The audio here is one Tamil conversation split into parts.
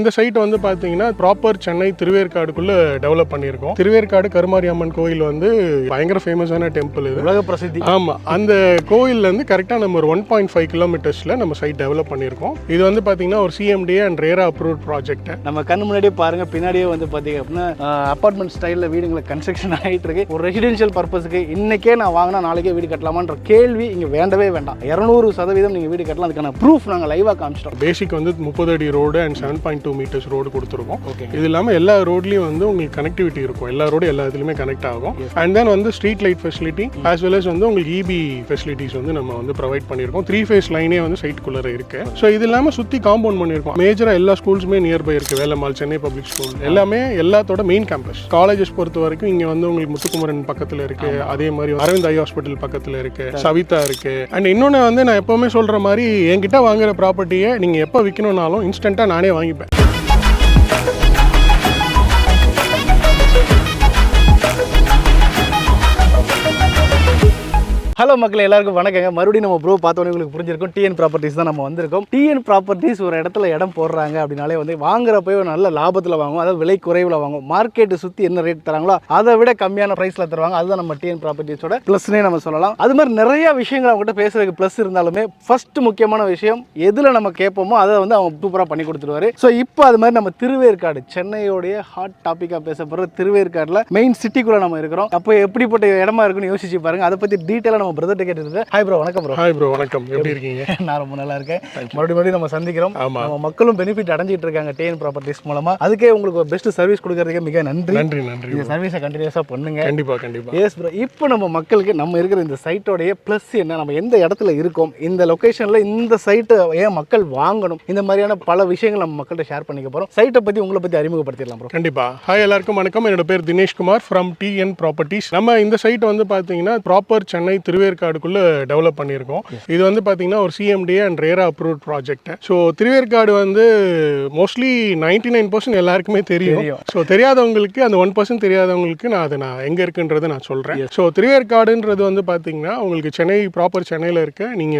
இந்த சைட் வந்து பாத்தீங்கன்னா ப்ராப்பர் சென்னை திருவேற்காடுக்குள்ள டெவலப் பண்ணியிருக்கோம். திருவேற்காடு கருமாரி அம்மன் கோயில் வந்து பயங்கர ஃபேமஸான டெம்பிள் இது. உலக பிரசித்தி. ஆமா. அந்த கோயில்ல இருந்து கரெக்டா நம்ம ஒரு ஒன் பாயிண்ட் ஃபைவ் கிலோமீட்டர்ஸ்ல நம்ம சைட் டெவலப் பண்ணியிருக்கோம். இது வந்து பாத்தீங்கன்னா ஒரு CMDA and RERA approved project நம்ம கண்ணு முன்னாடியே பாருங்க பின்னாடியே வந்து பாத்தீங்க அப்படின்னா அப்பார்ட்மெண்ட் ஸ்டைலில் வீடுங்களை கன்ஸ்ட்ரக்ஷன் ஆகிட்டு இருக்கு ஒரு ரெசிடென்ஷியல் பர்பஸுக்கு இன்னைக்கே நான் வாங்கினா நாளைக்கே வீடு கட்டலாமான்ற கேள்வி இங்க வேண்டவே வேண்டாம். இரநூறு சதவீதம் நீங்க வீடு கட்டலாம். அதுக்கான ப்ரூஃப் நாங்க லைவா காமிச்சிட்டோம். பேசிக் வந்து முப்பது அடி road and seven point two meters road கொடுத்துருக்கோம். இது இல்லாமல் எல்லா ரோட்லையும் வந்து உங்களுக்கு கனெக்டிவிட்டி இருக்கும். எல்லா ரோடும் எல்லா இதுலையுமே கனெக்ட் ஆகும். அண்ட் தென் வந்து street light facility as well as வந்து உங்களுக்கு இபி ஃபெசிலிட்டிஸ் வந்து நம்ம வந்து ப்ரொவைட் பண்ணியிருக்கோம். த்ரீ ஃபேஸ் லைனே வந்து சைட்டுக்குள்ளே இருக்கு. ஸோ இது இல்லாமல் சுற்றி காம்பவுண்ட் பண்ணியிருக்கோம். மேஜராக எல்லா ஸ்கூல்ஸுமே நியர்பை இருக்கு. வேலம்மாள் சென்னை பப்ளிக் ஸ்கூல் எல்லாமே எல்லாத்தோட மெயின் கேம்பஸ் காலேஜஸ் பொறுத்த வரைக்கும் இங்கே வந்து உங்களுக்கு முத்துக்குமரன் பக்கத்தில் இருக்கு. அதே மாதிரி அரவிந்த் ஐ ஹாஸ்பிட்டல் பக்கத்தில் இருக்கு. சவிதா இருக்கு. அண்ட் இன்னொன்று வந்து நான் எப்பவுமே சொல்ற மாதிரி என்கிட்ட வாங்குற ப்ராப்பர்ட்டியை நீங்கள் எப்போ விற்கணும்னாலும் இன்ஸ்டண்ட்டாக நானே வாங்கிப்பேன். ஹலோ மக்கள் எல்லாருக்கும் வணக்கங்க. மறுபடியும் நம்ம ப்ரோ பார்த்தோன்னே உங்களுக்கு புரிஞ்சிருக்கும். டிஎன் ப்ராப்பர்ட்டிஸ் தான் நம்ம வந்திருக்கோம். டிஎன் ப்ராப்பர்ட்டிஸ் ஒரு இடத்துல இடம் போடுறாங்க அப்படின்னாலே வந்து வாங்குறப்போ நல்ல லாபத்தில் வாங்குவோம். அதாவது விலை குறைவில் வாங்குவோம். மார்க்கெட் சுற்றி என்ன ரேட் தராங்களோ அதை விட கம்மியான ப்ரைஸில் தருவாங்க. அதுதான் நம்ம டிஎன் ப்ராப்பர்ட்டிஸோட ப்ளஸ்னே நம்ம சொல்லலாம். அது மாதிரி நிறைய விஷயங்கள் அவங்ககிட்ட பேசுறதுக்கு ப்ளஸ் இருந்தாலுமே ஃபர்ஸ்ட் முக்கியமான விஷயம் எதில் நம்ம கேட்போமோ அதை வந்து அவங்க சூப்பராக பண்ணி கொடுத்துருவாரு. ஸோ இப்போ அது மாதிரி நம்ம திருவேற்காடு சென்னையோடைய ஹாட் டாப்பிக்காக பேசப்படுற திருவேற்காடில் மெயின் சிட்டிக்குள்ளே நம்ம இருக்கிறோம். அப்போ எப்படிப்பட்ட இடமா இருக்குன்னு யோசிச்சு பாருங்க. அதை பற்றி டீட்டெயிலாக நம்ம பிரதர்கிட்ட கேட்டுருக்கேன் ஹாய் ப்ரோ வணக்கம் ப்ரோ ஹாய் ப்ரோ வணக்கம். எப்படி இருக்கீங்க? நான் ரொம்ப நல்லா இருக்கேன். மறுபடியும் மறுபடியும் நம்ம சந்திக்கிறோம். நம்ம மக்களும் பெனிஃபிட் அடைஞ்சிட்டு இருக்காங்க டிஎன் ப்ராப்பர்ட்டிஸ் மூலமா. அதுக்கே உங்களுக்கு பெஸ்ட் சர்வீஸ் கொடுக்கறதுக்கு மிக நன்றி. நன்றி நன்றி இந்த சர்வீஸை கண்டினியூஸாக பண்ணுங்க. கண்டிப்பா கண்டிப்பா. எஸ் ப்ரோ இப்போ நம்ம மக்களுக்கு நம்ம இருக்கிற இந்த சைட்டோடைய ப்ளஸ் என்ன நம்ம எந்த இடத்துல இருக்கோம் இந்த லொகேஷனில் இந்த சைட்டை ஏன் மக்கள் வாங்கணும் இந்த மாதிரியான பல விஷயங்கள் நம்ம மக்கள்கிட்ட ஷேர் பண்ணிக்க போகிறோம் சைட்டை பற்றி உங்களை பற்றி அறிமுகப்படுத்திடலாம் ப்ரோ கண்டிப்பா. ஹாய் எல்லாருக்கும் வணக்கம். என்னோட பேர் தினேஷ்குமார் ஃப்ரம் டிஎன் ப்ராப்பர்ட்டிஸ் நம்ம இந்த சைட் வந்து பாத்தீங்கன்னா ப்ராப்பர் சென்னை திருவேற்காடுக்குள்ள டெவலப் பண்ணியிருக்கோம். இது வந்து பாத்தீங்கன்னா ஒரு CMDA and RERA approved project so Thiruverkadu வந்து மோஸ்ட்லி நைன்டி நைன் பர்சன்ட் எல்லாருக்குமே தெரியும். ஸோ தெரியாதவங்களுக்கு அந்த ஒன் பர்சன்ட் தெரியாதவங்களுக்கு நான் அதை நான் எங்க இருக்குன்றதை நான் சொல்றேன். ஸோ திருவேற்காடுன்றது வந்து பாத்தீங்கன்னா உங்களுக்கு சென்னை ப்ராப்பர் சென்னையில் இருக்க நீங்க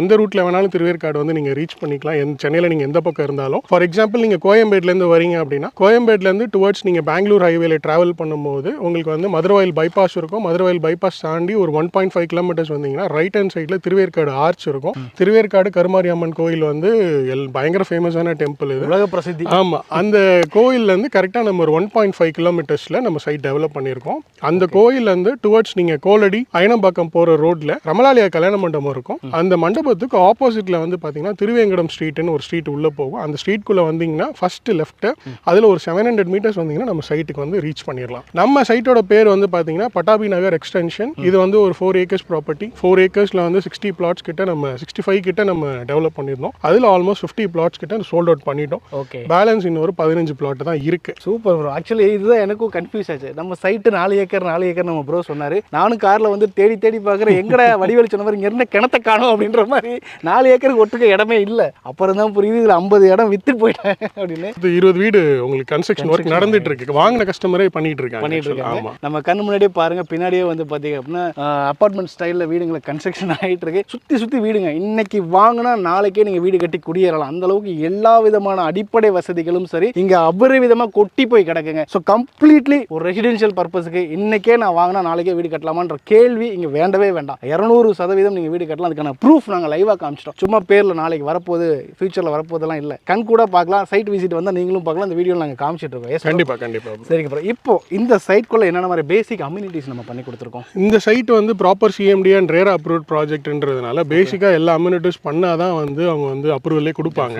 எந்த ரூட்ல வேணாலும் திருவேற்காடு வந்து நீங்க ரீச் பண்ணிக்கலாம். எந்த சென்னையில் நீங்க எந்த பக்கம் இருந்தாலும். ஃபார் எக்ஸாம்பிள் நீங்க கோயம்பேட்ல இருந்து வரீங்க அப்படின்னா கோயம்பேட்ல இருந்து டுவர்ட்ஸ் நீங்க பெங்களூர் ஹைவேல டிராவல் பண்ணும்போது உங்களுக்கு வந்து மதுரவாயில் பைபாஸ் இருக்கும். மதுரவாயில் பைபாஸ் தாண்டி ஒரு ஒன் பாயிண்ட் ஃபைவ் கிலோமீட்டர்ஸ் வந்தீங்கன்னா ரைட் ஹேண்ட் சைடில் திருவேற்காடு ஆர்ச் இருக்கும். திருவேற்காடு கருமாரி அம்மன் கோயில் வந்து எல் பயங்கர ஃபேமஸான டெம்பிள் இது. உலக பிரசித்தி. ஆமா. அந்த கோயில்ல இருந்து கரெக்டா நம்ம ஒரு ஒன் பாயிண்ட் ஃபைவ் கிலோமீட்டர்ஸ்ல நம்ம சைட் டெவலப் பண்ணியிருக்கோம். அந்த கோயில்ல இருந்து டுவர்ட்ஸ் நீங்க கோலடி அயனம்பாக்கம் போற ரோட்ல ரமலாலியா கல்யாண மண்டபம் இருக்கும். அந்த மண்டபத்துக்கு ஆப்போசிட்ல வந்து பாத்தீங்கன்னா திருவேங்கடம் ஸ்ட்ரீட்னு ஒரு ஸ்ட்ரீட் உள்ள போகும். அந்த ஸ்ட்ரீட்குள்ள வந்தீங்கன்னா ஃபர்ஸ்ட் லெஃப்ட் அதுல ஒரு செவன் ஹண்ட்ரட் மீட்டர்ஸ் வந்தீங்கன்னா நம்ம சைட்டுக்கு வந்து ரீச் பண்ணிடலாம். நம்ம சைட்டோட பேர் வந்து பாத்தீங்கன்னா பட்டாபி நகர் எக்ஸ்டென்ஷன் இது வந்து ஒரு ஃபோர் ஏக்கர்ஸ் ப்ராப்பர்ட்டி ஃபோர் ஏக்கர்ஸ்ல வந்து சிக்ஸ்டி பிளாட்ஸ் கிட்ட நம்ம சிக்ஸ்டி ஃபைவ் கிட்ட நம்ம டெவலப் பண்ணியிருந்தோம். அதுல ஆல்மோஸ்ட் ஃபிஃப்டி பிளாட்ஸ் கிட்ட சோல்ட் அவுட் பண்ணிட்டோம். ஓகே பேலன்ஸ் இன்னொரு பதினஞ்சு பிளாட் தான் இருக்கு. சூப்பர் ப்ரோ ஆக்சுவலி இதுதான் எனக்கும் கன்ஃபியூஸ் ஆச்சு. நம்ம சைட்டு நாலு ஏக்கர் நாலு ஏக்கர் நம்ம ப்ரோ சொன்னாரு. நானும் கார்ல வந்து தேடி தேடி பார்க்குறேன். எங்கடா வடிவேலு சொன்ன மாதிரி இங்க இருந்த கிணத்த காணும் அப்படின்ற மாதிரி நாலு ஏக்கருக்கு ஒட்டுக்க இடமே இல்லை. அப்புறம் தான் புரியுது இதுல ஐம்பது இடம் வித்து போயிட்டேன் அப்படின்னு. இது இருபது வீடு உங்களுக்கு கன்ஸ்ட்ரக்ஷன் ஒர்க் நடந்துட்டு இருக்கு. வாங்கின கஸ்டமரே பண்ணிட்டு இருக்காங்க பண்ணிட்டு. இருக்காங்க. நம்ம கண்ணு முன்னாடியே பாருங்க. பின்னாடியே வந்து பாத்தீங்க அப்படின்னா அப்பார்ட்மெண்ட் ஸ்டைலில் வீடுங்களை கன்ஸ்ட்ரக்ஷன் ஆகிட்டு இருக்கு சுத்தி சுத்தி வீடுங்க. இன்னைக்கு வாங்கினா நாளைக்கே நீங்க வீடு கட்டி குடியேறலாம். அந்த அளவுக்கு எல்லா விதமான அடிப்படை வசதிகளும் சரி இங்க அபரிவிதமா கொட்டி போய் கிடக்குங்க. ஸோ கம்ப்ளீட்லி ஒரு ரெசிடென்ஷியல் பர்பஸுக்கு இன்னைக்கே நான் வாங்கினா நாளைக்கே வீடு கட்டலாமான்ற கேள்வி இங்க வேண்டவே வேண்டாம். இரநூறு சதவீதம் நீங்க வீடு கட்டலாம். அதுக்கான ப்ரூஃப் நாங்க லைவா காமிச்சிட்டோம். சும்மா பேர்ல நாளைக்கு வரப்போகுது ஃபியூச்சர்ல வரப்போதெல்லாம் இல்லை. கண் கூட பார்க்கலாம். சைட் விசிட் வந்தா நீங்களும் பார்க்கலாம். இந்த வீடியோ நாங்க காமிச்சிட்டு இருக்கோம். Yes, bro. கண்டிப்பா கண்டிப்பா சரிங்க இப்போ இந்த சைட்குள்ள என்னென்ன மாதிரி பேசிக் அம்யூனிட்டிஸ் நம்ம பண்ணி கொடுத்துருக்கோம்? இந்த சைட் வந்து ப்ராப்பர் அண்ட் ரேர் அப்ரூவ்ட் ப்ராஜெக்ட்ன்றதுனால பேசிக்கா எல்லா அம்யூனிட்டிஸ் பண்ணாதான் வந்து அவங்க வந்து அப்ரூவலே கொடுப்பாங்க.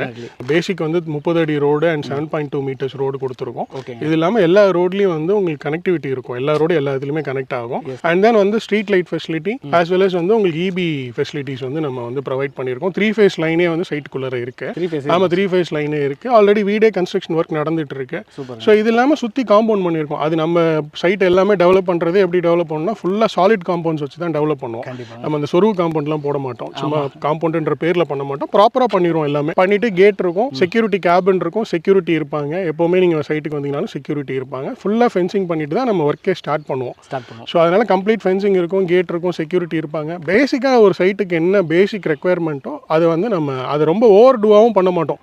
பேசிக் வந்து முப்பது அடி road and seven point two meters road கொடுத்துருக்கோம். இது இல்லாமல் எல்லா ரோட்லையும் வந்து உங்களுக்கு கனெக்டிவிட்டி இருக்கும். எல்லா ரோடும் எல்லா இதுலையுமே கனெக்ட் ஆகும். அண்ட் தென் வந்து street light facility as well as வந்து உங்களுக்கு இபி ஃபெசிலிட்டிஸ் வந்து நம்ம வந்து ப்ரொவைட் பண்ணியிருக்கோம். த்ரீ ஃபேஸ் லைனே வந்து சைட்டுக்குள்ளே இருக்கு. த்ரீ ஃபேஸ் ஆமாம் த்ரீ ஃபேஸ் லைனே இருக்கு. ஆல்ரெடி வீடே கன்ஸ்ட்ரக்ஷன் ஒர்க் நடந்துட்டு இருக்கு. ஸோ இது இல்லாமல் சுற்றி காம்பவுண்ட் பண்ணியிருக்கோம். அது நம்ம சைட் எல்லாமே டெவலப் பண்ணுறதே எப்படி டெவலப் பண்ணணும்னா ஃபுல்லாக சாலிட் காம்பவுண்ட்ஸ் வச்சு தான் டெவலப் டெவலப் பண்ணுவோம். நம்ம அந்த சொருவு காம்பவுண்ட்லாம் போட மாட்டோம். சும்மா காம்பவுண்ட்ன்ற பேர்ல பண்ண மாட்டோம். ப்ராப்பரா பண்ணிடுவோம் எல்லாமே. பண்ணிட்டு கேட் இருக்கும். செக்யூரிட்டி கேபின் இருக்கும். செக்யூரிட்டி இருப்பாங்க. எப்பவுமே நீங்க சைட்டுக்கு வந்தீங்கனாலும் செக்யூரிட்டி இருப்பாங்க. ஃபுல்லா ஃபென்சிங் பண்ணிட்டு தான் நம்ம ஒர்க்கே ஸ்டார்ட் பண்ணுவோம். ஸ்டார்ட் பண்ணுவோம். ஸோ அதனால கம்ப்ளீட் ஃபென்சிங் இருக்கும். கேட் இருக்கும். செக்யூரிட்டி இருப்பாங்க. பேசிக்காக ஒரு சைட்டுக்கு என்ன பேசிக் ரெக்குயர்மெண்ட்டோ அது வந்து நம்ம அது ரொம்ப ஓவர் டூவாகவும் பண்ண மாட்டோம்.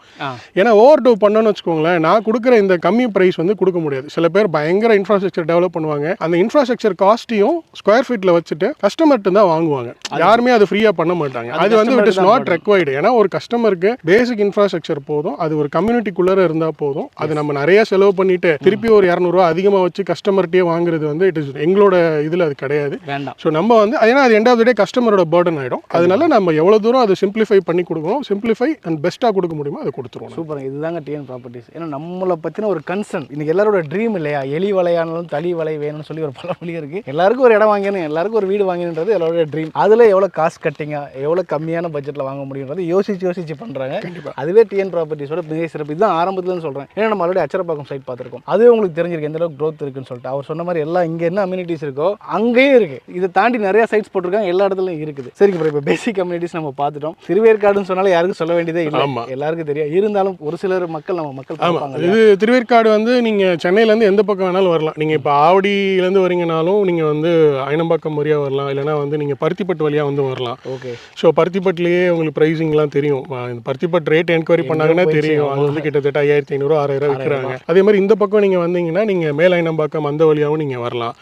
ஏன்னா ஓவர் டூ பண்ணோன்னு வச்சுக்கோங்களேன் நான் கொடுக்குற இந்த கம்மி ப்ரைஸ் வந்து கொடுக்க முடியாது. சில பேர் பயங்கர இன்ஃப்ராஸ்ட்ரக்சர் டெவலப் பண்ணுவாங்க. அந்த இன்ஃப்ராஸ்ட்ரக்சர் காஸ்ட்டையும் ஸ்கொயர் ஃபீட்டில் வச்சுட்டு கஸ்டமர்ட்டு தான் வாங்குவாங்க. யாருமே அது ஃப்ரீயாக பண்ண மாட்டாங்க. அது வந்து இட் இஸ் நாட் ரெக்வைர்டு ஏன்னா ஒரு கஸ்டமருக்கு பேசிக் இன்ஃப்ராஸ்ட்ரக்சர் போதும். அது ஒரு கம்யூனிட்டிக்குள்ளே இருந்தால் போதும். அது நம்ம நிறைய செலவு பண்ணிட்டு திருப்பி ஒரு இரநூறுவா அதிகமாக வச்சு கஸ்டமர்கிட்டயே வாங்குறது வந்து இட் இஸ் எங்களோட இதில் அது கிடையாது. ஸோ நம்ம வந்து ஏன்னா அது எண்ட் ஆஃப் டே கஸ்டமரோட பேர்டன் ஆகிடும் அதனால நம்ம எவ்வளோ தூரம் அதை சிம்பிளிஃபை பண்ணி கொடுக்கணும் சிம்பிளிஃபை அண்ட் பெஸ்ட்டாக கொடுக்க முடியுமோ அதை கொடுத்துருவோம் சூப்பர் இதுதாங்க டிஎன் ப்ராப்பர்ட்டிஸ் ஏன்னா நம்மளை பற்றின ஒரு கன்சர்ன் இன்னைக்கு எல்லாரோட ட்ரீம் இல்லையா? எலி வலையானாலும் தளி வலை வேணும்னு சொல்லி ஒரு பழமொழி இருக்கு. எல்லாருக்கும் ஒரு இடம் வாங்கணும் எல்லாருக்கும் ஒரு வீடு வாங்கணுன்றது எல்லாரோட ட்ரீம் அதில் எவ்வளோ காசு கட்டிங்க எவ்வளோ கம்மியான பட்ஜெட்டில் வாங்க முடியுன்றது யோசிச்சு யோசிச்சு பண்ணுறாங்க அதுவே டிஎன் ப்ராப்பர்ட்டிஸோட மிக சிறப்பு. இதுதான் ஆரம்பத்துல சொல்கிறேன் ஏன்னா நம்ம ஆல்ரெடி அச்சரப்பாக்கம் சைட் பார்த்துருக்கோம். அதுவே உங்களுக்கு தெரிஞ்சிருக்கு எந்த அளவுக்கு growth இருக்குன்னு சொல்லிட்டு. அவர் சொன்ன மாதிரி எல்லாம் இங்கே என்ன அம்யூனிட்டிஸ் இருக்கோ அங்கேயே இருக்கு. இதை தாண்டி நிறைய சைட்ஸ் போட்டிருக்காங்க எல்லா இடத்துலையும் இருக்குது. சரிங்க ப்ரோ இப்போ பேசிக் கம்யூனிட்டிஸ் நம்ம பார்த்துட்டோம். திருவேற்காடுன்னு சொன்னாலும் யாருக்கும் சொல்ல வேண்டியதே இல்லை. எல்லாருக்கும் தெரியும் இருந்தாலும் ஒரு சிலர் மக்கள் நம்ம மக்கள் இது திருவேற்காடு வந்து நீங்கள் சென்னையிலேருந்து எந்த பக்கம் வேணாலும் வரலாம். நீங்கள் இப்போ ஆவடியிலேருந்து வரீங்கனாலும் நீங்கள் வந்து அயனம்பாக்கம் வழியாக வரலாம். இல்லைனா வந்து நீங்கள் பருத்திப்பட்டு வழியாக வந்து வரலாம். ஓகே. ஸோ பருத்திப்பட்டுலேயே உங்களுக்கு ப்ரைஸிங்லாம் தெரியும். இந்த பருத்திப்பட்டு ரேட் என்கொயரி பண்ணாங்கன்னா தெரியும். அது வந்து கிட்டத்தட்ட ஐயாயிரத்தி ஐநூறு ஆறாயிரம் விற்கிறாங்க அதே மாதிரி இந்த பக்கம் நீங்கள் வந்தீங்கன்னா நீங்கள் மேல் அயனம்பாக்கம் அந்த வழியாகவும் நீங்கள் வரலாம்.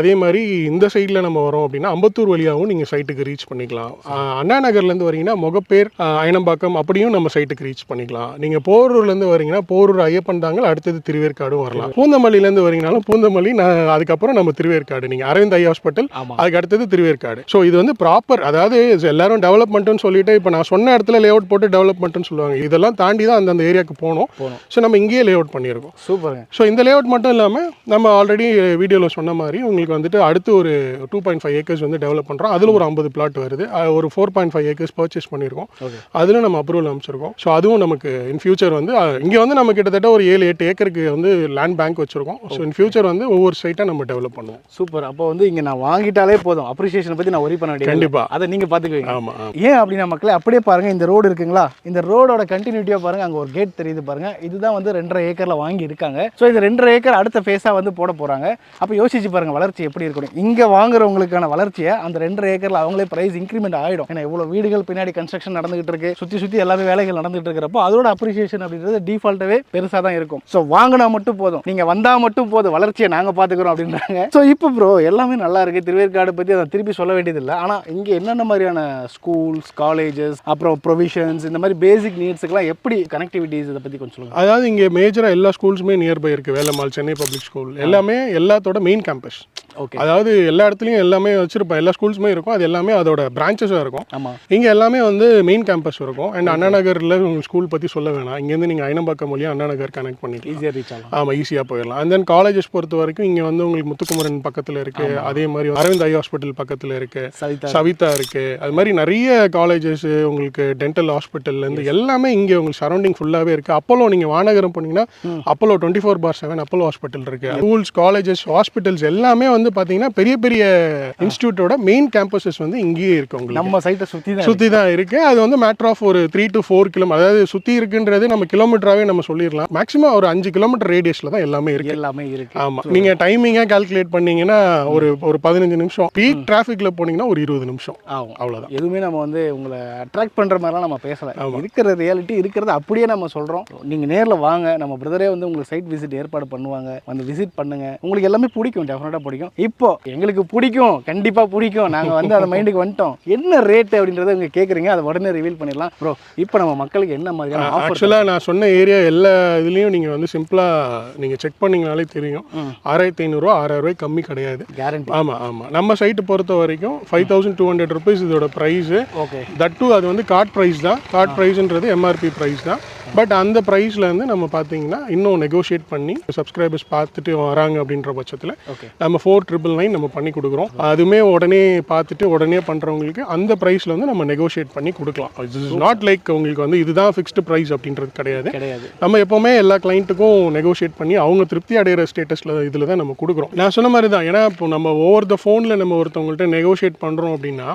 அதே மாதிரி இந்த சைடில் நம்ம வரோம் அப்படின்னா அம்பத்தூர் வழியாகவும் நீங்கள் சைட்டுக்கு ரீச் பண்ணிக்கலாம். அண்ணா நகர்லேருந்து வரீங்கன்னா முகப்பேர் அயனம்பாக்கம் அப்படியும் நம்ம சைட்டுக்கு ரீச் பண்ணிக்கலாம். நீங்கள் போரூர்லேருந்து வரீங்கன்னா போரூர் ஐயப்பன் தாங்கல் அடுத்தது திருவேற்காடும் வரலாம். பூந்தமல்லியிலேருந்து வரீங்கனாலும் பூந்தமல்லி நான் அதுக்கப்புறம் நம்ம திருவேற்காடு. நீங்கள் அரவிந்த் ஐ ஹாஸ்பிட்டல் அதுக்கு அடுத்தது திருவேற்காடு. ஸோ இது வந்து ப்ராப்பர் அதாவது எல்லாரும் டெவலப்மெண்ட்னு சொல்லிட்டு இப்போ நான் சொன்ன இடத்துல லே அவுட் போட்டு டெவலப்மெண்ட்னு சொல்லுவாங்க. இதெல்லாம் தாண்டி தான் அந்தந்த ஏரியாவுக்கு போகணும் ஸோ நம்ம இங்கேயே லே அவுட் பண்ணியிருக்கோம். சூப்பருங்க. ஸோ இந்த லேஅவுட் மட்டும் இல்லாமல் நம்ம ஆல்ரெடி வீடியோவில் சொன்ன மாதிரி உங்களுக்கு வந்துட்டு அடுத்து ஒரு டூ பாயிண்ட் ஃபைவ் ஏக்கர்ஸ் வந்து டெவலப் பண்ணுறோம் அதில் ஒரு ஐம்பது பிளாட் வருது. ஒரு four point five acres purchase பண்ணியிருக்கோம். அதில் நம்ம அப்ரூவல் அமைச்சிருக்கோம் ஸோ அதுவும் நமக்கு இன் ஃபியூச்சர் வந்து இங்கே வந்து நம்ம கிட்டத்தட்ட ஒரு ஏழு எட்டு ஏக்கருக்கு வந்து லேண்ட் பேங்க் வச்சிருக்கோம். ஸோ இன் ஃபியூச்சர் வந்து ஒவ்வொரு சைட்டாக நம்ம டெவலப் பண்ணுவோம். சூப்பர். அப்போ வந்து இங்க நான் வாங்கிட்டாலே போதும். அப்ரிசியேஷன் பத்தி நான் ஒரி பண்ண வேண்டியது கண்டிப்பா. அதை நீங்க பாத்துக்குவீங்க ஆமாம் ஏன் அப்படின்னா மக்களே அப்படியே பாருங்க இந்த ரோடு இருக்குங்களா? இந்த ரோடோட கண்டினியூட்டியா பாருங்க அங்க ஒரு கேட் தெரியுது பாருங்க. இதுதான் வந்து ரெண்டரை ஏக்கர்ல வாங்கி இருக்காங்க. ஸோ இந்த ரெண்டரை ஏக்கர் அடுத்த ஃபேஸா வந்து போட போறாங்க. அப்போ யோசிச்சு பாருங்க வளர்ச்சி எப்படி இருக்கணும்? இங்க வாங்குறவங்களுக்கான வளர்ச்சியை அந்த ரெண்டரை ஏக்கர்ல அவங்களே பிரைஸ் இன்க்ரிமெண்ட் ஆயிடும். ஏன்னா இவ்வளவு வீடுகள் பின்னாடி கன்ஸ்ட்ரக்ஷன் நடந்துகிட்டு இருக்கு. சுத்தி சுத்தி எல்லாமே வேலைகள் நடந்துகிட்டு இருக்கிறப்போ அதோட அப்ரிசியேஷன் அப்படின்றது டிஃபால்ட்டாவே பெருசா தான் இருக்கும். ஸோ வாங்கினா மட்டும் போதும். நீங்க வந்தா மட்டும் போதும். வளர்ச்சியை நாங்க பாத்துக்கிறோம் அப்படின்றாங்க. ஸோ இப்போ ப்ரோ எல்லாமே நல்லா இருக்கு. திருவேற்காடு பத்தி அதை திருப்பி சொல்ல வேண்டியதில்லை. ஆனால் இங்கே என்னென்ன மாதிரியான ஸ்கூல்ஸ் காலேஜஸ் அப்புறம் ப்ரொவிஷன்ஸ் இந்த மாதிரி பேசிக் நீட்ஸுக்கெல்லாம் எப்படி கனெக்டிவிட்டிஸ் இதை பற்றி கொஞ்சம் சொல்லுங்கள் அதாவது இங்கே மேஜராக எல்லா ஸ்கூல்ஸுமே நியர்பை இருக்குது வேலம்மாள் சென்னை பப்ளிக் ஸ்கூல் எல்லாமே எல்லாத்தோட மெயின் கேம்பஸ் ஓகே அதாவது எல்லா இடத்துலையும் எல்லாமே வச்சிருப்போம் எல்லா ஸ்கூல்ஸுமே இருக்கும். அது எல்லாமே அதோட பிரான்ச்சஸாக இருக்கும். ஆமா. இங்கே எல்லாமே வந்து மெயின் கேம்பஸ் இருக்கும். அண்ட் அண்ணா நகரில் உங்கள் ஸ்கூல் பற்றி சொல்ல வேணாம். இங்கேருந்து நீங்கள் ஐனம்பாக்கம் வழியாக அண்ணா நகர் கனெக்ட் பண்ணிக்கலாம். ஈஸியாக ரீச் ஆகலாம். ஆமாம் ஈஸியாக போயிடலாம். அண்ட் தென் காலேஜஸ் பொறுத்த வரைக்கும் இங்கே வந்து உங்களுக்கு முத்துக்குமரன் பக்கத்தில் இருக்குது அதே மாதிரி அரவிந்த் ஐ ஹாஸ்பிட்டல் பக்கத்தில் இருக்குது சவிதா சவிதா இருக்குது அது மாதிரி நிறைய காலேஜஸ் உங்களுக்கு டென்டல் ஹாஸ்பிட்டல்லேருந்து எல்லாமே இங்கே உங்களுக்கு சரௌண்டிங் ஃபுல்லாகவே இருக்குது அப்போலோ நீங்கள் வானகரம் போனீங்கன்னா Apollo twenty four by seven Apollo hospital இருக்குது ஸ்கூல்ஸ் காலேஜஸ் ஹாஸ்பிட்டல்ஸ் எல்லாமே வந்து பார்த்தீங்கன்னா பெரிய பெரிய இன்ஸ்டியூட்டோட மெயின் கேம்பஸஸ் வந்து இங்கேயே இருக்குது உங்களுக்கு. நம்ம சைட்டை சுற்றி தான் சுற்றி தான் இருக்கு. அது வந்து மேட்டர் ஆஃப் ஒரு த்ரீ டு ஃபோர் கிலோ அதாவது சுற்றி இருக்குன்றது நம்ம கிலோமீட்டராகவே நம்ம சொல்லிடலாம். மேக்ஸிமம் ஒரு அஞ்சு கிலோமீட்டர் ரேடியஸில் தான் எல்லாமே இருக்கு. எல்லாமே இருக்கு. ஆமாம் நீங்கள் டைமிங்காக கால்குலேட் பண்ணீங்கன்னா ஒரு ஒரு பதினஞ்சு நிமிஷம். பீக் டிராஃபிக்கில் போனீங்கன்னா ஒரு இருபது நிமிஷம். ஆகும் அவ்வளோதான் எதுவுமே நம்ம வந்து உங்களை அட்ராக்ட் பண்ற மாதிரிலாம் நம்ம பேசல. இருக்கிற ரியாலிட்டி இருக்கிறத அப்படியே நம்ம சொல்றோம். நீங்க நேர்ல வாங்க. நம்ம பிரதரே வந்து உங்களுக்கு சைட் விசிட் ஏற்பாடு பண்ணுவாங்க. வந்து விசிட் பண்ணுங்க. உங்களுக்கு எல்லாமே பிடிக்கும். டெஃபினட்டா பிடிக்கும். இப்போ எங்களுக்கு பிடிக்கும் கண்டிப்பா பிடிக்கும். நாங்க வந்து அந்த மைண்டுக்கு வந்துட்டோம். என்ன ரேட் அப்படின்றத நீங்க கேக்குறீங்க அதை உடனே ரிவீல் பண்ணிடலாம். ப்ரோ இப்போ நம்ம மக்களுக்கு என்ன மாதிரியான ஆக்சுவலாக நான் சொன்ன ஏரியா எல்லா இதுலேயும் நீங்கள் வந்து சிம்பிளாக நீங்கள் செக் பண்ணீங்கனாலே தெரியும். ஆறாயிரத்தி ஐநூறுரூவா ஆறாயிரம் ரூபாய் கம்மி கிடையாது. கேரண்டி ஆமாம் ஆமாம் நம்ம சைட்டு பொறுத்த வரைக்கும் five thousand two hundred rupees இதோட ப்ரைஸு ஓகே தட் டூ அது வந்து கார்ட் ப்ரைஸ் தான். கார்ட் ப்ரைஸ்ன்றது எம்ஆர்பி ப்ரைஸ் தான். பட் அந்த ப்ரைஸில் வந்து நம்ம பார்த்தீங்கன்னா இன்னும் நெகோஷியேட் பண்ணி சப்ஸ்கிரைபர்ஸ் பார்த்துட்டு வராங்க அப்படின்ற பட்சத்தில் நம்ம ஃபோர் ட்ரிபிள் நைன் நம்ம பண்ணி கொடுக்குறோம். அதுவுமே உடனே பார்த்துட்டு உடனே பண்ணுறவங்களுக்கு அந்த ப்ரைஸில் வந்து நம்ம நெகோஷியேட் பண்ணி கொடுக்கலாம். இது இஸ் நாட் லைக் உங்களுக்கு வந்து இதுதான் ஃபிக்ஸ்டு ப்ரைஸ் அப்படின்றது கிடையாது. நம்ம எப்போவுமே எல்லா கிளைண்ட்டுக்கும் நெகோஷியேட் பண்ணி அவங்க திருப்தி அடைகிற ஸ்டேட்டஸில் இதில் தான் நம்ம கொடுக்குறோம். நான் சொன்ன மாதிரி தான் ஏன்னா இப்போ நம்ம ஓவர் த ஃபோனில் நம்ம ஒருத்தவங்கள்ட்ட நெகோஷியேட் பண்ணுறோம் அப்படின்னா.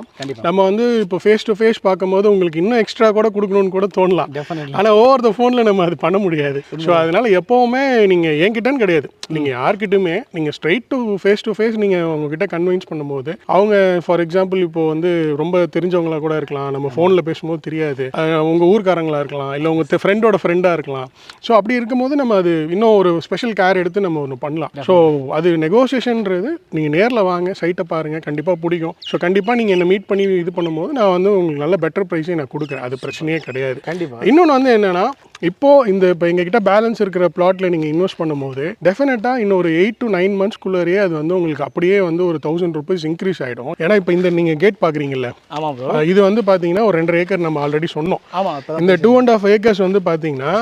நம்ம வந்து இப்போ ஃபேஸ் டு ஃபேஸ் பார்க்கும்போது உங்களுக்கு இன்னும் எக்ஸ்ட்ரா கூட கொடுக்கணும்னு கூட தோணலாம். ஆனால் ஓவர் த ஃபோனில் நம்ம அது பண்ண முடியாது. ஸோ அதனால எப்போவுமே நீங்கள் என்கிட்டன்னு கிடையாது. நீங்கள் யார்கிட்டயுமே நீங்கள் straight to face to face நீங்கள் உங்ககிட்ட கன்வின்ஸ் பண்ணும்போது அவங்க ஃபார் எக்ஸாம்பிள் இப்போ வந்து ரொம்ப தெரிஞ்சவங்களா கூட இருக்கலாம். நம்ம ஃபோனில் பேசும்போது தெரியாது. அஹ் உங்க ஊர்க்காரங்களா இருக்கலாம். இல்லை உங்கள் ஃப்ரெண்டோட ஃப்ரெண்டாக இருக்கலாம். ஸோ அப்படி இருக்கும்போது நம்ம அது இன்னும் ஒரு ஸ்பெஷல் கேர் எடுத்து நம்ம ஒன்று பண்ணலாம். ஸோ அது நெகோசியேஷன்ன்றது நீங்கள் நேரில் வாங்க சைட்டை பாருங்கள் கண்டிப்பாக பிடிக்கும். ஸோ கண்டிப்பாக நீங்கள் என்னை மீட் பண்ணி இது பண்ணும்போது நான் வந்து உங்களுக்கு நல்ல பெட்டர் ப்ரைஸே நான் கொடுக்குறேன். அது பிரச்சனையே கிடையாது. கண்டிப்பா. இன்னொன்று வந்து என்னன்னா தான் இப்போ இந்த இப்போ எங்ககிட்ட பேலன்ஸ் இருக்கிற பிளாட்ல நீங்கள் இன்வெஸ்ட் பண்ணும்போது டெஃபினட்டாக இன்னும் ஒரு எயிட் டு நைன் மந்த்ஸ்க்குள்ளேயே அது வந்து உங்களுக்கு அப்படியே வந்து ஒரு தௌசண்ட் ருபீஸ் இன்க்ரீஸ் ஆகிடும் ஏன்னா இப்போ இந்த நீங்கள் கேட் பார்க்குறீங்கல்ல இது வந்து பார்த்தீங்கன்னா ஒரு ரெண்டரை ஏக்கர் நம்ம ஆல்ரெடி சொன்னோம். இந்த டூ அண்ட் ஆஃப் ஏக்கர்ஸ் வந்து பார்த்தீங்கன்னா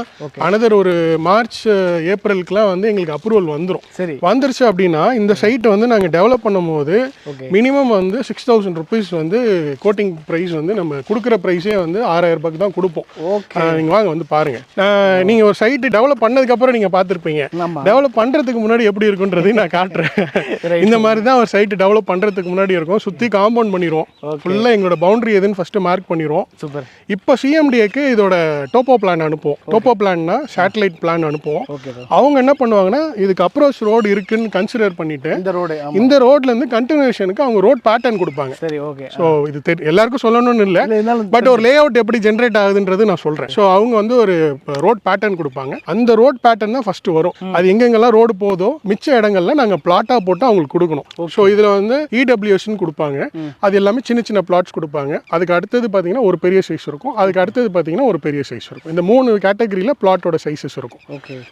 அனதர் ஒரு மார்ச் ஏப்ரலுக்குலாம் வந்து எங்களுக்கு அப்ரூவல் வந்துடும் சரி. வந்துருச்சு அப்படின்னா இந்த சைட்டை வந்து நாங்கள் டெவலப் பண்ணும்போது மினிமம் வந்து சிக்ஸ் தௌசண்ட் ருபீஸ் வந்து கோட்டிங் ப்ரைஸ் வந்து நம்ம கொடுக்குற ப்ரைஸே வந்து ஆறாயிரம் ரூபாய்க்கு தான் கொடுப்போம். ஓகே ஆஹ் நீங்க வாங்க வந்து பாருங்க. நான் நீங்க ஒரு சைட்டு டெவலப் பண்ணதுக்கு அப்புறம் நீங்க பார்த்துருப்பீங்க. டெவலப் பண்றதுக்கு முன்னாடி எப்படி இருக்குன்றதையும் நான் காட்டுறேன். இந்த மாதிரி தான் ஒரு சைட்டு டெவலப் பண்றதுக்கு முன்னாடி இருக்கும். சுத்தி காம்பவுண்ட் பண்ணிடுவோம் ஃபுல்லா எங்களோட பவுண்டரி எதுன்னு ஃபர்ஸ்ட் மார்க் பண்ணிடுவோம் சூப்பர். இப்போ சிஎம்டிஏக்கு இதோட டோப்போ பிளான் அனுப்புவோம். டோப்போ பிளான்னா சேட்டலைட் பிளான் அனுப்புவோம். அவங்க என்ன பண்ணுவாங்கன்னா இதுக்கு அப்ரோச் ரோடு இருக்குன்னு கன்சிடர் பண்ணிட்டு இந்த ரோடு இந்த ரோட்ல இருந்து கண்டினியூஷனுக்கு அவங்க ரோட் பேட்டர்ன் கொடுப்பாங்க. சரி ஓகே ஸோ இது எல்லாருக்கும் சொல்லணும்னு இல்லை. பட் ஒரு லே அவுட் எப்படி ஜென்ரேட் ஆகுதுன்றது நான் சொல்றேன். ஸோ அவங்க வந்து ஒரு ரோட் பேட்டர்ன் கொடுப்பாங்க. அந்த ரோட் பேட்டர்ன் தான் ஃபர்ஸ்ட் வரும். அது எங்கெங்கெல்லாம் ரோடு போதோ மிச்ச இடங்கள்ல நாங்க பிளாட்டா போட்டு அவங்களுக்கு கொடுக்கணும். ஸோ இதுல வந்து இடபிள்யூஎஸ்ன்னு கொடுப்பாங்க. அது எல்லாமே சின்ன சின்ன பிளாட்ஸ் கொடுப்பாங்க. அதுக்கு அடுத்தது பார்த்தீங்கன்னா ஒரு பெரிய சைஸ் இருக்கும். அதுக்கு அடுத்தது பார்த்தீங்கன்னா ஒரு பெரிய சைஸ் இருக்கும். இந்த மூணு கேட்டகரியில பிளாட்டோட சைஸஸ் இருக்கும்.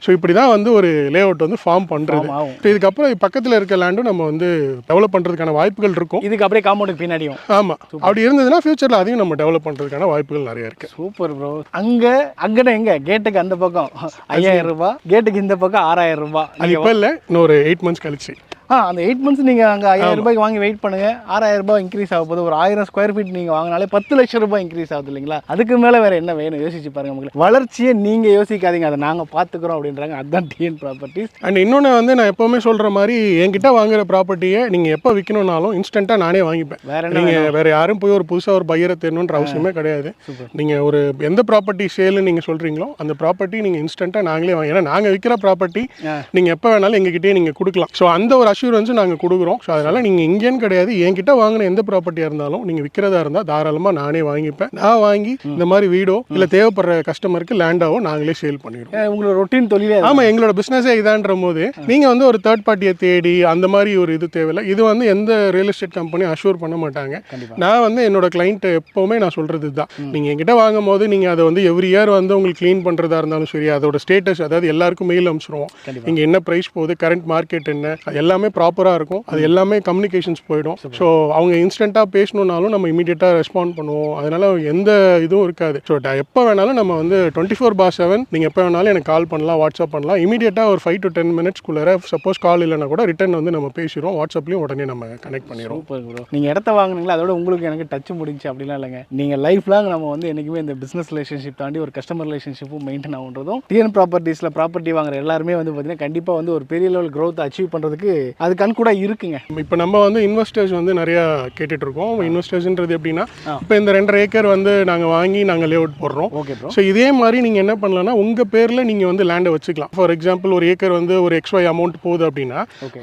ஸோ இப்படி தான் வந்து ஒரு லே அவுட் வந்து ஃபார்ம் பண்றது. இதுக்கப்புறம் பக்கத்தில் இருக்க லேண்டும் நம்ம வந்து டெவலப் பண்றதுக்கான வாய்ப்புகள் இருக்கும். இதுக்கு அப்படியே காம்பவுண்டுக்கு பின்னாடியும். ஆமா. அப்படி இருந்ததுன்னா ஃபியூச்சர்ல அதையும் நம்ம டெவலப் பண்றதுக்கான வாய்ப்புகள் நிறைய இருக்கு. சூப்பர் ப்ரோ அங்க அங்கன எங்க? கேட்டுக்கு அந்த பக்கம் ஐயாயிரம் ரூபாய் கேட்டுக்கு இந்த பக்கம் ஆறாயிரம் ரூபாய். அது இப்போ இல்லை இன்னும் ஒரு எயிட் மந்த்ஸ் கழிச்சு. ஆ அந்த எயிட் மந்த்ஸ் நீங்க அங்க ஐயாயிரம் ரூபாய்க்கு வாங்கி வெயிட் பண்ணுங்க. ஆறாயிரம் ரூபாய் இன்க்ரீஸ் ஆக போகுது. ஒரு ஆயிரம் ஸ்கொயர் ஃபீட் நீங்க வாங்கினாலே பத்து லட்சம் ரூபாய் இன்க்ரீஸ் ஆகுது இல்லைங்களா? அதுக்கு மேல வேற என்ன வேணும்? யோசிச்சு பாருங்க உங்களுக்கு வளர்ச்சியை நீங்க யோசிக்காதீங்க. அதை நாங்க பாத்துக்கிறோம் அப்படின்றாங்க. அதுதான் டிஎன் ப்ராப்பர்ட்டிஸ் அண்ட் இன்னொன்று வந்து நான் எப்போவுமே சொல்ற மாதிரி என்கிட்ட வாங்குற ப்ராப்பர்ட்டியை நீங்க எப்போ விற்கணும்னாலும் இன்ஸ்டண்ட்டாக நானே வாங்கிப்பேன். வேற என்ன நீங்க வேற யாரும் போய் ஒரு புதுசா ஒரு பையரை தேடணுன்ற அவசியமே கிடையாது. Super. நீங்க ஒரு எந்த ப்ராப்பர்ட்டி சேல்னு நீங்க சொல்றீங்களோ அந்த ப்ராப்பர்ட்டி நீங்க இன்ஸ்டண்ட்டாக நாங்களே வாங்க ஏன்னா நாங்க விற்கிற ப்ராப்பர்ட்டி ஆ. நீங்க எப்போ வேணாலும் எங்ககிட்டயே நீங்க கொடுக்கலாம். ஸோ அந்த ஒரு அஷூரன்ஸ் நாங்க கொடுக்குறோம். ஸோ அதனால நீங்க இங்கேன்னு கிடையாது. என்கிட்ட வாங்கின எந்த ப்ராப்பர்ட்டியா இருந்தாலும் நீங்க விற்கிறதா இருந்தால் தாராளமா நானே வாங்கிப்பேன். நான் வாங்கி இந்த மாதிரி வீடோ இல்ல தேவைப்படுற கஸ்டமருக்கு லேண்டாவோ நாங்களே சேல் பண்ணிடுவோம். உங்களோட ரொட்டீன் தொழிலே அது. ஆமா எங்களோட பிசினஸே இதான்ற போது நீங்க வந்து ஒரு தேர்ட் பார்ட்டியை தேடி அந்த மாதிரி ஒரு இது தேவையில்ல. இது வந்து எந்த ரியல் எஸ்டேட் கம்பெனி அஷூர் பண்ண மாட்டாங்க. நான் வந்து என்னோட கிளைண்ட் எப்பவுமே நான் சொல்றது இதுதான். நீங்க என்கிட்ட வாங்கும் போது நீங்க அதை வந்து எவ்ரி இயர் வந்து உங்களுக்கு க்ளீன் பண்றதா இருந்தாலும் சரி அதோட ஸ்டேட்டஸ் அதாவது எல்லாருக்கும் மெயில் அனுப்பிச்சிருவோம். இங்க என்ன பிரைஸ் போகுது கரண்ட் மார்க்கெட் என்ன எல்லாமே ப்ராப்பரா இருக்கும். அது எல்லாமே கம்யூனிகேஷன்ஸ் போயிடும். ஸோ அவங்க இன்ஸ்டன்ட்டாக பேசணுன்னாலும் நம்ம இமீடியட்டாக ரெஸ்பாண்ட் பண்ணுவோம். அதனால எந்த இதுவும் இருக்காது. ஸோ எப்போ வேணாலும் நம்ம வந்து டுவெண்ட்டி ஃபோர் பார் செவன் நீங்கள் எப்போ வேணாலும் எனக்கு கால் பண்ணலாம் வாட்ஸ்அப் பண்ணலாம். இமீடியட்டாக ஒரு ஃபைவ் டு டென் மினிட்ஸ்க்குள்ளே சப்போஸ் கால் இல்லைனா கூட ரிட்டர்ன் வந்து நம்ம பேசிடுவோம். வாட்ஸ்அப்லேயும் உடனே நம்ம கனெக்ட் பண்ணிடுவோம். ப்ரோ நீங்க இடத்த வாங்குனீங்களா? அதோட உங்களுக்கு எனக்கு டச் முடிஞ்சு அப்படிலாம் இல்லைங்க. நீங்க லைஃப் லாங் நம்ம வந்து என்னைக்குமே இந்த பிசினஸ் ரிலேஷன்ஷிப் தாண்டி ஒரு கஸ்டமர் ரிலேஷன்ஷிப்பும் மெயின்டைன் ஆகுன்றதும் டிஎன் ப்ராப்பர்ட்டிஸ்ல ப்ராப்பர்ட்டி வாங்குற எல்லாருமே வந்து பார்த்தீங்கன்னா கண்டிப்பா வந்து ஒரு பெரிய லெவல் growth அச்சீவ் பண்றதுக்கு அது கண் கூட இருக்குங்க. இப்போ நம்ம வந்து இன்வெஸ்டர்ஸ் வந்து நிறையா கேட்டுட்டு இருக்கோம் இன்வெஸ்டர்ஸ்ன்றது எப்படின்னா. இப்போ இந்த ரெண்டரை ஏக்கர் வந்து நாங்கள் வாங்கி நாங்கள் லே அவுட் போடுறோம். ஓகே ஸோ இதே மாதிரி நீங்கள் என்ன பண்ணலாம்னா உங்கள் பேரில் நீங்கள் வந்து லேண்டை வச்சுக்கலாம். ஃபார் எக்ஸாம்பிள் ஒரு ஏக்கர் வந்து ஒரு எக்ஸ்ஒய் அமௌண்ட் போகுது அப்படின்னா.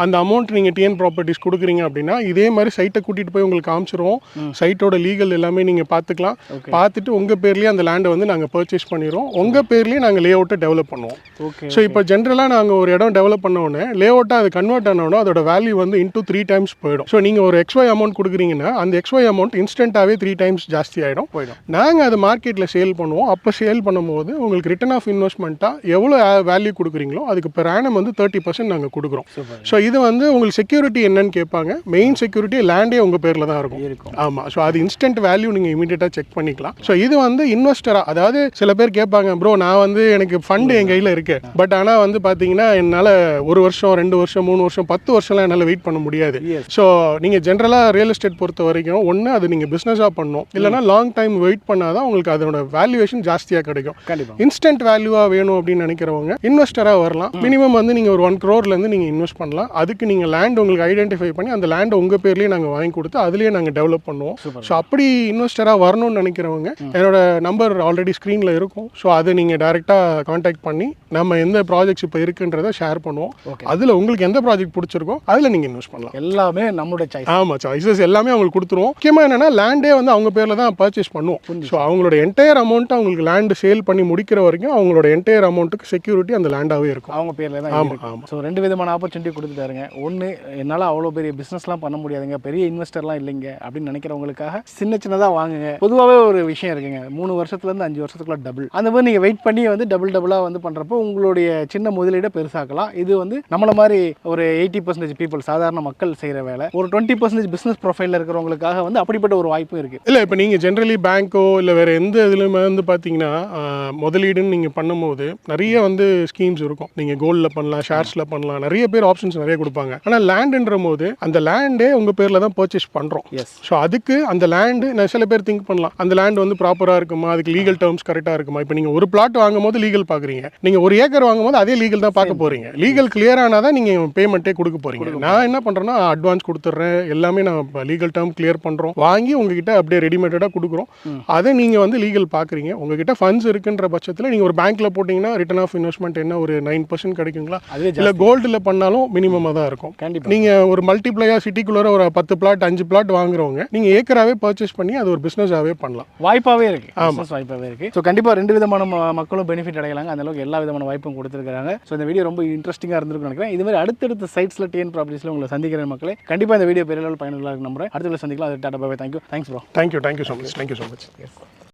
அந்த அமௌண்ட் நீங்கள் டிஎன் ப்ராப்பர்ட்டிஸ் கொடுக்குறீங்க அப்படின்னா இதே மாதிரி சைட்டை கூட்டிகிட்டு போய் உங்களுக்கு காமிச்சிருவோம். சைட்டோட லீகல் எல்லாமே நீங்கள் பார்த்துக்கலாம். பார்த்துட்டு உங்கள் பேர்லேயே அந்த லேண்டை வந்து நாங்கள் பர்ச்சேஸ் பண்ணிடுவோம் உங்கள் பேர்லேயே நாங்கள் லே அவுட்டை டெவலப் பண்ணுவோம் ஸோ இப்போ ஜென்ரலாக நாங்கள் ஒரு இடம் டெவலப் பண்ண உடனே லே அவுட்டாக அது கன்வெர்ட் ஆன உடனே அதோட வேல்யூ வந்து இன்டூ த்ரீ டைம்ஸ் போயிடும். ஸோ நீங்கள் ஒரு எக்ஸ்ஒய் அமௌண்ட் கொடுக்குறீங்கன்னா அந்த எக்ஸ்ஒய் அமௌண்ட் இன்ஸ்டண்ட்டாகவே த்ரீ டைம்ஸ் ஜாஸ்தி ஆகிடும் போயிடும். நாங்கள் அதை மார்க்கெட்டில் சேல் பண்ணுவோம். அப்போ சேல் பண்ணும்போது உங்களுக்கு ரிட்டர்ன் ஆஃப் இன்வெஸ்ட்மெண்ட்டாக எவ்வளோ வேல்யூ கொடுக்குறீங்களோ அதுக்கு per annum வந்து தேர்ட்டி பர்சன்ட் நாங்கள் கொடுக்குறோம். ஸோ இது வந்து உங்களுக்கு செக்யூரிட்டி என்னன்னு கேட்பாங்க. மெயின் செக்யூரிட்டி லேண்டே உங்கள் பேரில் தான் இருக்கும். ஆமாம் ஸோ அது இன்ஸ்டன்ட் வேல்யூ நீங்கள் இமீடியட்டாக செக் பண்ணிக்கலாம். ஸோ இது வந்து இன்வெஸ்டராக அதாவது சில பேர் கேட்பாங்க ப்ரோ நான் வந்து எனக்கு ஃபண்டு என் கையில் இருக்கு. பட் ஆனால் வந்து பார்த்தீங்கன்னா என்னால் ஒரு வருஷம் ரெண்டு வருஷம் மூணு வருஷம் பத்து பத்து வருஷம்லாம் என்னால் வெயிட் பண்ண முடியாது. ஸோ நீங்கள் ஜென்ரலாக ரியல் எஸ்டேட் பொறுத்த வரைக்கும் ஒன்று அது நீங்கள் பிஸ்னஸாக பண்ணணும். இல்லைனா லாங் டைம் வெயிட் பண்ணாதான் உங்களுக்கு அதோட வேல்யூவேஷன் ஜாஸ்தியாக கிடைக்கும். இன்ஸ்டன்ட் வேல்யூவாக வேணும் அப்படின்னு நினைக்கிறவங்க இன்வெஸ்டராக வரலாம். மினிமம் வந்து நீங்கள் ஒரு ஒன் க்ரோர்லேருந்து நீங்கள் இன்வெஸ்ட் பண்ணலாம். அதுக்கு நீங்கள் லேண்ட் உங்களுக்கு ஐடென்டிஃபை பண்ணி அந்த லேண்டை உங்கள் பேர்லேயே நாங்கள் வாங்கி கொடுத்து அதுலேயே நாங்கள் டெவலப் பண்ணுவோம். ஸோ அப்படி இன்வெஸ்டராக வரணும்னு நினைக்கிறவங்க என்னோட நம்பர் ஆல்ரெடி ஸ்க்ரீனில் இருக்கும். ஸோ அதை நீங்கள் டேரெக்டாக காண்டாக்ட் பண்ணி நம்ம எந்த ப்ராஜெக்ட்ஸ் இப்போ இருக்குன்றதை ஷேர் பண்ணுவோம். அதில் உங்களுக்கு எந்த ப்ராஜெக்ட் பிடிச்சிருக்கோ அதில் நீங்கள் இன்வெஸ்ட் பண்ணலாம். எல்லாமே நம்மளோட சாய்ஸ் ஆமாம் சாய்ஸஸ் எல்லாமே அவங்களுக்கு கொடுத்துருவோம். முக்கியமாக என்னன்னா லேண்டே வந்து அவங்க பேரில் தான் பர்ச்சேஸ் பண்ணுவோம். ஸோ அவங்களோட என்டையர் அமௌண்ட் அவங்களுக்கு லேண்டு சேல் பண்ணி முடிக்கிற வரைக்கும் அவங்களோட என்டையர் அமௌண்ட்டுக்கு செக்யூரிட்டி அந்த லேண்டாகவே இருக்கும். அவங்க பேரில் தான் ஆமா, இருக்கு. ஆமா. ஸோ ரெண்டு விதமான ஆப்பர்ச்சுனிட்டி கொடுத்துட்டாருங்க ஒன்று என்னால் அவ்வளோ பெரிய பிஸ்னஸ்லாம் பண்ண முடியாதுங்க. பெரிய இன்வெஸ்டர்லாம் இல்லைங்க அப்படின்னு நினைக்கிறவங்களுக்காக சின்ன சின்னதாக வாங்குங்க. பொதுவாகவே ஒரு விஷயம் இருக்குங்க. மூணு வருஷத்துலேருந்து அஞ்சு வருஷத்துக்குள்ள டபுள் அந்த மாதிரி நீங்கள் வெயிட் பண்ணி வந்து டபுள் டபுளாக வந்து பண்ணுறப்போ உங்களுடைய சின்ன முதலீடை பெருசாக்கலாம். இது வந்து நம்மள மாதிரி ஒரு எயிட்டி பர்சன்டேஜ் பீப்புள் சாதாரண மக்கள் செய்கிற வேலை. ஒரு டுவெண்ட்டி பர்சன்டேஜ் பிஸ்னஸ் ப்ரொஃபைலில் இருக்கிறவங்களுக்காக வந்து அப்படிப்பட்ட ஒரு வாய்ப்பும் இருக்குது இல்லை இப்போ நீங்கள் ஜென்ரலி பேங்க்கோ இல்லை வேறு எந்த இதுலையுமே வந்து பார்த்தீங்கன்னா முதலீடுன்னு நீங்கள் பண்ணும்போது நிறைய வந்து ஸ்கீம்ஸ் இருக்கும். நீங்கள் கோல்டில் பண்ணலாம் ஷேர்ஸில் பண்ணலாம் நிறைய பேர் ஆப்ஷன்ஸ் நிறைய கொடுப்பாங்க. ஆனால் லேண்டுன்ற போது அந்த லேண்டே உங்கள் பேரில் தான் பர்ச்சேஸ் பண்ணுறோம் எஸ் ஸோ அதுக்கு அந்த லேண்டு சில பேர் திங்க் பண்ணலாம். அந்த லேண்ட் வந்து ப்ராப்பராக இருக்குமா? அதுக்கு லீகல் டேர்ம்ஸ் கரெக்டாக இருக்குமா? இப்போ நீங்கள் ஒரு பிளாட் வாங்கும் போது லீகல் பார்க்குறீங்க நீங்கள் ஒரு ஏக்கர் வாங்கும் போது அதே லீகல் தான் பார்க்க போகிறீங்க லீகல் கிளியர் ஆனால் தான் நீங்கள் பேமெண்ட்டே கொடுக்க போகிறீங்க நான் என்ன பண்ணுறேன்னா அட்வான்ஸ் கொடுத்துட்றேன். எல்லாமே நான் லீகல் டேர்ம் கிளியர் பண்ணுறோம் வாங்கி உங்ககிட்ட அப்படியே ரெடிமேடடாக கொடுக்குறோம். அதை நீங்கள் வந்து லீகல் பார்க்குறீங்க உங்ககிட்ட ஃபண்ட்ஸ் இருக்குன்ற பட்சத்தில் நீங்கள் ஒரு பேங்க்கில் போட்டிங்கன்னா ரிட்டர்ன் ஆஃப் இன்வெஸ்ட்மெண்ட் என்ன ஒரு நைன் பர்சன்ட் கிடைக்குங்களா? இல்லை கோல்டில் பண்ணாலும் மினிமமாக தான் இருக்கும். கண்டிப்பாக நீங்க ஒரு மல்டிப்ளையா சிட்டிக்குள்ளே ஒரு பத்து பிளாட் அஞ்சு பிளாட் வாங்குறவங்க நீங்க ஏக்கராவே பர்ச்சேஸ் பண்ணி அது ஒரு பிஸ்னஸாவே பண்ணலாம். வாய்ப்பாகவே இருக்கு. பிசினஸ் வாய்ப்பாகவே இருக்கு. ஸோ கண்டிப்பாக ரெண்டு விதமான மக்களும் பெனிஃபிட் அடையலாங்க. அந்த அளவுக்கு எல்லா விதமான வாய்ப்பும் கொடுத்துருக்காங்க ஸோ இந்த வீடியோ ரொம்ப இன்ட்ரெஸ்டிங்காக இருந்திருக்கும் நினைக்கிறேன். இது மாதிரி அடுத்தடுத்த சைட்ஸில் டிஎன் ப்ராப்பர்ட்டிஸில் உங்களை சந்திக்கிற மக்களே. கண்டிப்பாக இந்த வீடியோ பெரிய லெவல் பயனுள்ள நம்புறேன். அடுத்த சந்திக்கலாம். அது tata bye. Thank you thanks bro thank you thank you so much thank you so much